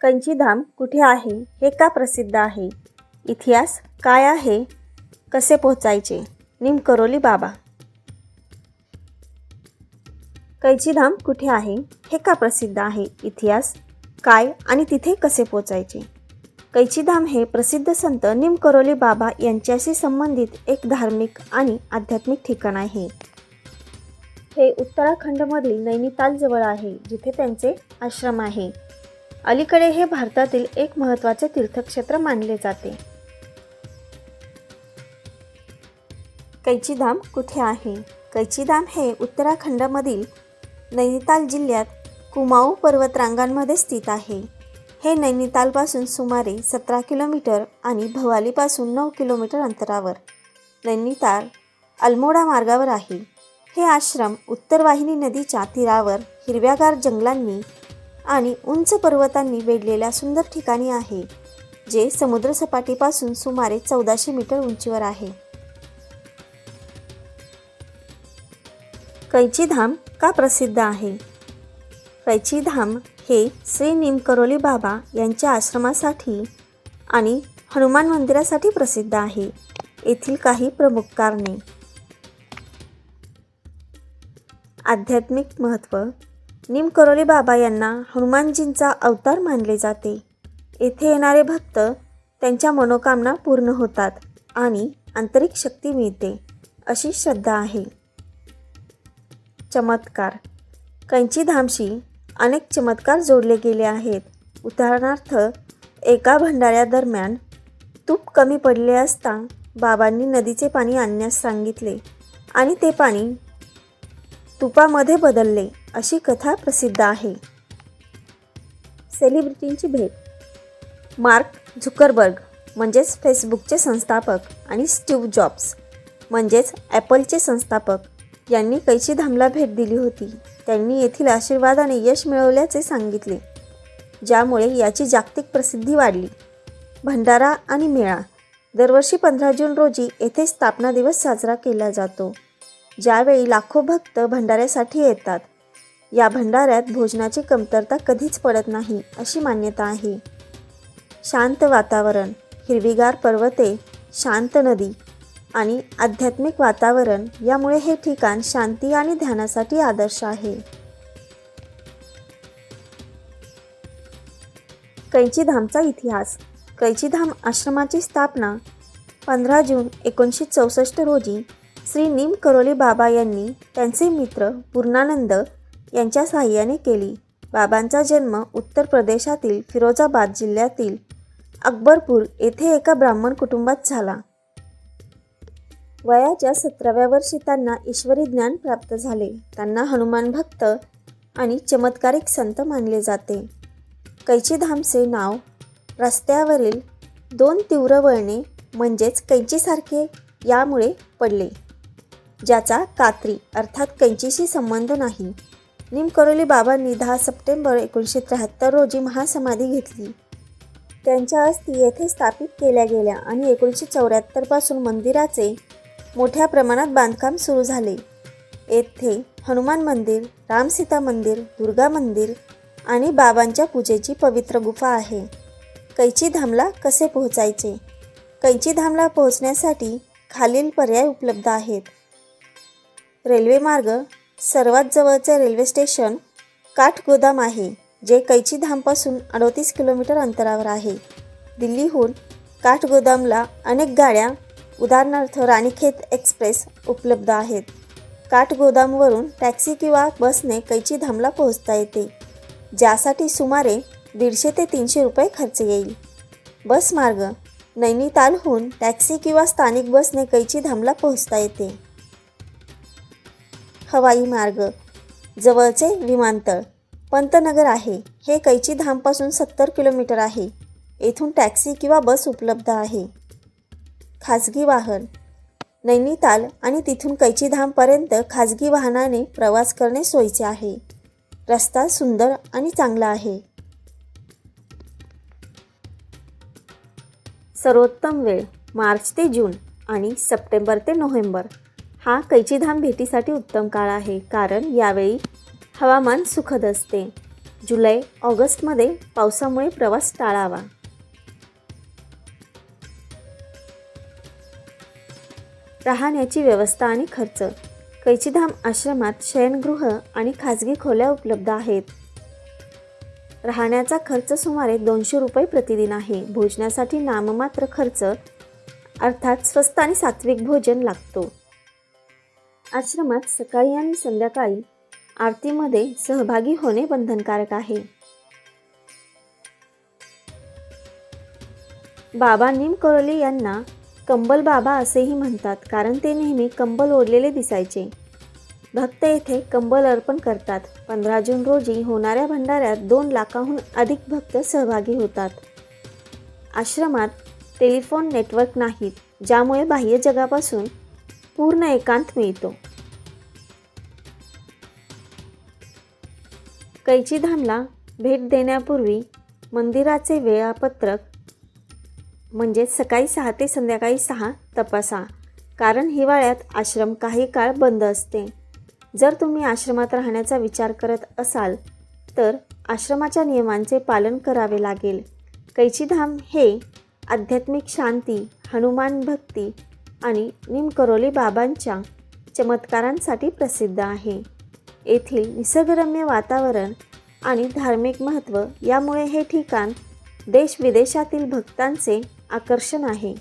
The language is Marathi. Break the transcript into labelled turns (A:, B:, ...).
A: कंचीधाम कुठे आहे हे का प्रसिद्ध आहे? इतिहास काय आहे? कसे पोहोचायचे? निमकरोली बाबा. कैचीधाम कुठे आहे? हे का प्रसिद्ध आहे? इतिहास काय आणि तिथे कसे पोचायचे कैचीधाम हे प्रसिद्ध संत निमकरोली बाबा यांच्याशी संबंधित एक धार्मिक आणि आध्यात्मिक ठिकाण आहे. हे उत्तराखंडमधील नैनितालजवळ आहे जिथे त्यांचे आश्रम आहे. अलीकडे हे भारतातील एक महत्त्वाचे तीर्थक्षेत्र मानले जाते. कैचीधाम कुठे आहे? कैचीधाम हे उत्तराखंडमधील नैनिताल जिल्ह्यात कुमाऊ पर्वतरांगांमध्ये स्थित आहे. हे नैनितालपासून सुमारे सतरा किलोमीटर आणि भवालीपासून नऊ किलोमीटर अंतरावर नैनिताल अल्मोडा मार्गावर आहे. हे आश्रम उत्तर वाहिनी नदीच्या तीरावर हिरव्यागार जंगलांनी आणि उंच पर्वतांनी वेढलेल्या सुंदर ठिकाणी आहे जे समुद्रसपाटीपासून सुमारे चौदाशे मीटर उंचीवर आहे. कैचीधाम का प्रसिद्ध आहे? कैचीधाम हे श्री निमकरोली बाबा यांच्या आश्रमासाठी आणि हनुमान मंदिरासाठी प्रसिद्ध आहे. येथील काही प्रमुख कारणे. आध्यात्मिक महत्त्व निमकरोली बाबा यांना हनुमानजींचा अवतार मानले जाते. येथे येणारे भक्त त्यांच्या मनोकामना पूर्ण होतात आणि आंतरिक शक्ती मिळते अशी श्रद्धा आहे. चमत्कार. कैंचीधामशी अनेक चमत्कार जोडले गेले आहेत. उदाहरणार्थ एका भंडाऱ्यादरम्यान तूप कमी पडले असता बाबांनी नदीचे पाणी आणण्यास सांगितले आणि ते पाणी तुपामध्ये बदलले. अशी कथा प्रसिद्ध आहे. सेलिब्रिटींची भेट. मार्क झुकरबर्ग म्हणजेच फेसबुकचे संस्थापक आणि स्टीव्ह जॉब्स म्हणजेच ॲपलचे संस्थापक यांनी कैची धामला भेट दिली होती. त्यांनी येथील आशीर्वादाने यश मिळवल्याचे सांगितले ज्यामुळे याची जागतिक प्रसिद्धी वाढली. भंडारा आणि मेळा दरवर्षी पंधरा जून रोजी येथे स्थापना दिवस साजरा केला जातो. ज्यावेळी लाखो भक्त भंडाऱ्यासाठी येतात या भंडाऱ्यात भोजनाची कमतरता कधीच पडत नाही अशी मान्यता आहे. शांत वातावरण हिरवीगार पर्वते शांत नदी आणि आध्यात्मिक वातावरण यामुळे हे ठिकाण शांती आणि ध्यानासाठी आदर्श आहे. कैचीधामचा इतिहास कैचीधाम आश्रमाची स्थापना पंधरा जून एकोणीसशे चौसष्ट रोजी श्री नीम करोली बाबा यांनी त्यांचे मित्र पूर्णानंद यांच्या सहाय्याने केली. बाबांचा जन्म उत्तर प्रदेशातील फिरोजाबाद जिल्ह्यातील अकबरपूर येथे एका ब्राह्मण कुटुंबात झाला. वयाच्या सतराव्या वर्षी त्यांना ईश्वरी ज्ञान प्राप्त झाले. त्यांना हनुमान भक्त आणि चमत्कारिक संत मानले जाते. कैचीधामचे नाव रस्त्यावरील दोन तीव्र वळणे म्हणजेच कैचीसारखे यामुळे पडले ज्याचा कात्री अर्थात कैचीशी संबंध नाही. निमकरोली बाबांनी दहा सप्टेंबर एकोणीसशे त्र्याहत्तर रोजी महासमाधी घेतली. त्यांच्या अस्थी येथे स्थापित केल्या गेल्या आणि एकोणीसशे चौऱ्याहत्तरपासून मंदिराचे मोठ्या प्रमाणात बांधकाम सुरू झाले. येथे हनुमान मंदिर रामसीता मंदिर दुर्गा मंदिर आणि बाबांच्या पूजेची पवित्र गुफा आहे. कैचीधामला कसे पोहोचायचे? कैचीधामला पोहोचण्यासाठी खालील पर्याय उपलब्ध आहेत. रेल्वे मार्ग सर्वात जवळचे रेल्वे स्टेशन काठगोदाम आहे जे कैचीधामपासून अडतीस किलोमीटर अंतरावर आहे. दिल्लीहून काठगोदामला अनेक गाड्या उदाहरणार्थ राणीखेत एक्सप्रेस उपलब्ध आहेत. काठगोदामवरून टॅक्सी किंवा बसने कैचीधामला पोहोचता येते ज्यासाठी सुमारे दीडशे ते तीनशे रुपये खर्च येईल. बस मार्ग नैनितालहून टॅक्सी किंवा स्थानिक बसने कैचीधामला पोहोचता येते. हवाई मार्ग जवळचे विमानतळ पंतनगर आहे. हे कैची धामपासून सत्तर किलोमीटर आहे. येथून टॅक्सी किंवा बस उपलब्ध आहे. खाजगी वाहन नैनिताल आणि तिथून कैचीधामपर्यंत खाजगी वाहनाने प्रवास करणे सोयीचे आहे. रस्ता सुंदर आणि चांगला आहे. सर्वोत्तम वेळ मार्च ते जून आणि सप्टेंबर ते नोव्हेंबर. हा कैचीधाम भेटीसाठी उत्तम काळ आहे. कारण यावेळी हवामान सुखद असते. जुलै ऑगस्टमध्ये पावसामुळे प्रवास टाळावा. राहण्याची व्यवस्था आणि खर्च. कैचीधाम आश्रमात शयनगृह आणि खाजगी खोल्या उपलब्ध आहेत. राहण्याचा खर्च सुमारे दोनशे रुपये प्रतिदिन आहे. भोजनासाठी नाममात्र खर्च अर्थात स्वस्त आणि सात्विक भोजन लागतो. आश्रमात सकाळी आणि संध्याकाळी आरतीमध्ये सहभागी होणे बंधनकारक आहे. बाबा निमकरोली यांना कंबल बाबा असेही म्हणतात कारण ते नेहमी कंबल ओढलेले दिसायचे. भक्त येथे कंबल अर्पण करतात. पंधरा जून रोजी होणाऱ्या भंडाऱ्यात दोन लाखाहून अधिक भक्त सहभागी होतात. आश्रमात टेलिफोन नेटवर्क नाहीत ज्यामुळे बाह्य जगापासून पूर्ण एकांत मिळतो. कैचीधामला भेट देण्यापूर्वी मंदिराचे वेळापत्रक म्हणजे सकाळी सहा ते संध्याकाळी सहा तपासा कारण हिवाळ्यात आश्रम काही काळ बंद असते. जर तुम्ही आश्रमात राहण्याचा विचार करत असाल तर आश्रमाच्या नियमांचे पालन करावे लागेल. कैचीधाम हे आध्यात्मिक शांती हनुमान भक्ती आणि निमकरोली बाबांच्या चमत्कारांसाठी प्रसिद्ध आहे. येथील निसर्गरम्य वातावरण आणि धार्मिक महत्त्व यामुळे हे ठिकाण देशविदेशातील भक्तांचे आकर्षण आहे.